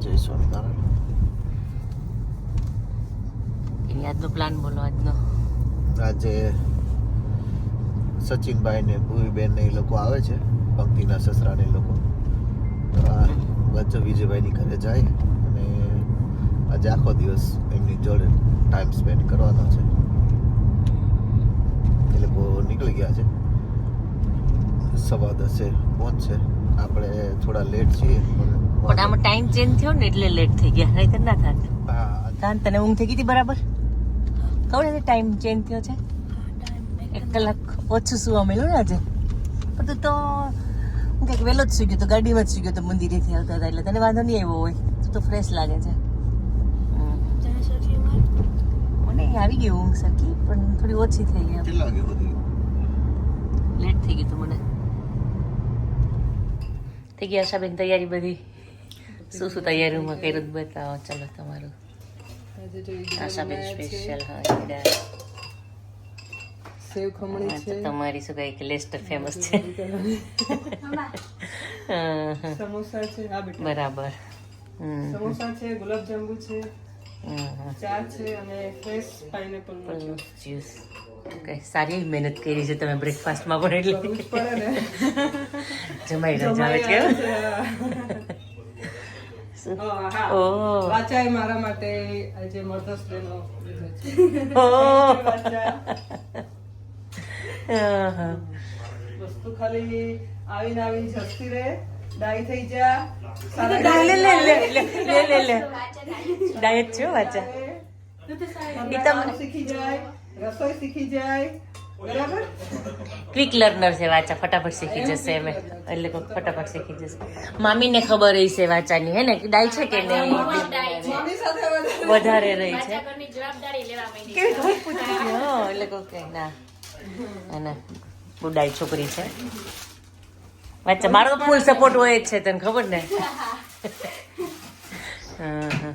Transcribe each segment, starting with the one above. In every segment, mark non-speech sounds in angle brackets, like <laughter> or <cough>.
જય સ્વામિનારાયણ આજનો પ્લાન બોલો આજનો. આજે સચિનભાઈ ને ભૂવીબેન ને એ લોકો આવે છે પંક્તિના સસરા ને લોકો. બચ્ચો વિજયભાઈની ઘરે જાય અને આજે આખો દિવસ એમની જોડે ટાઈમ સ્પેન્ડ કરવાનો છે. એ લોકો નીકળી ગયા છે. સવા દસે પહોંચશે. આપણે થોડા લેટ છીએ પણ આમાં ટાઈમ ચેન્જ થયો ને એટલે લેટ થઈ ગયા. નહીતર ના થાત. કારણ તને ઊંઘ થઈ ગઈ હતી બરાબર? ખબર છે ટાઈમ ચેન્જ થયો છે? એક કલાક ઓછું સુવા મળ્યું ને આજે. પણ તું તો હું કંઈક વહેલો જ સુઈ ગયો તો ગાડીમાં જ સુઈ ગયો તો મંદિરેથી આવતા હતા એટલે તને વાંધો નહીં આવ્યો હોય. તું તો ફ્રેશ લાગે છે. મને આવી ગઈ ઊંઘ સરખી પણ થોડી ઓછી થઈ ગઈ કેટલા લેટ થઈ ગયું તું મને. થઈ ગયા આશાબેન તૈયારી બધી? શું શું તૈયારીમાં કર્યું બતાવો? ચાલો તમારું. આશાબેન સ્પેશિયલ હા. સેવ ખમણી છે. તમારી શું કહે કે લેસ્ટર ફેમસ છે. <laughs> સમોસા છે. હા બેટા. બરાબર. સમોસા છે ગુલાબજાંબુ છે હમ, હમ. ચા છે અને ફ્રેશ પાઇનેપલ જ્યુસ ઓકે સારી મહેનત કરી છે તમે બ્રેકફાસ્ટમાં પણ એટલે. <laughs> જમાઈ રજા આવે છે. વસ્તુ ખાલી આવીને આવીને જસ્તી રહે. ડાઈ થઈ જા. લે લે લે લે શીખી જાય રસોઈ શીખી જાય બરાબર? ક્વિક લર્નર છે વાચા ફટાફટ શીખી જશે એમ એટલે કોઈ ફટાફટ શીખી જશે. મામીને ખબર રહી છે વાચાની હે ને? કે ડાય છે કે નહીં? વધારે. વધારે રહી છે. કેવી ખબર પૂછી એટલે કહું કે ના. ના, બુડાઈ છોકરી છે. વાચા મારો ફૂલ સપોર્ટ હોય જ છે તને ખબર ને? <laughs> હા હા.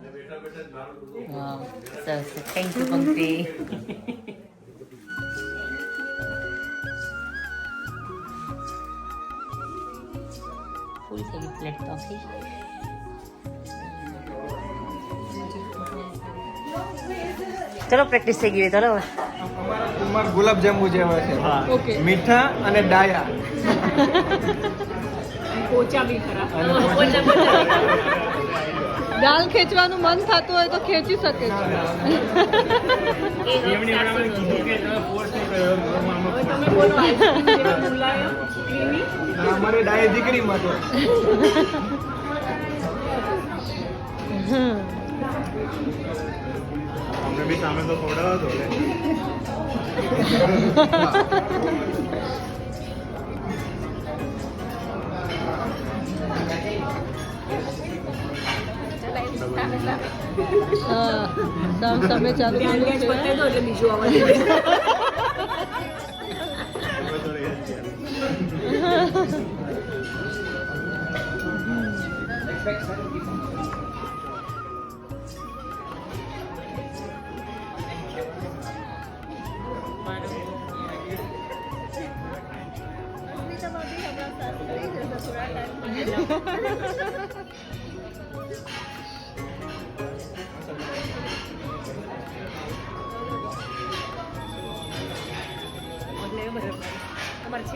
વાવ સરસ થેન્ક યુ પંક્તિ ફૂલ થઈ ગઈ પ્લેટ આખી ચલો પ્રેક્ટિસ થઈ ગઈ ચલો. હવે ગુલાબ જાંબુ જેવા છે. મીઠા અને ડાયા. <laughs> <laughs> દાલ ખેંચવાનું મન થતું હોય તો ખેંચી શકે છે. અમારી તો અમને <laughs> sampai sampai jatuh kamu ya. Seperti itu ada di jual lagi. Thank you.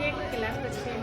એક કલાક પછી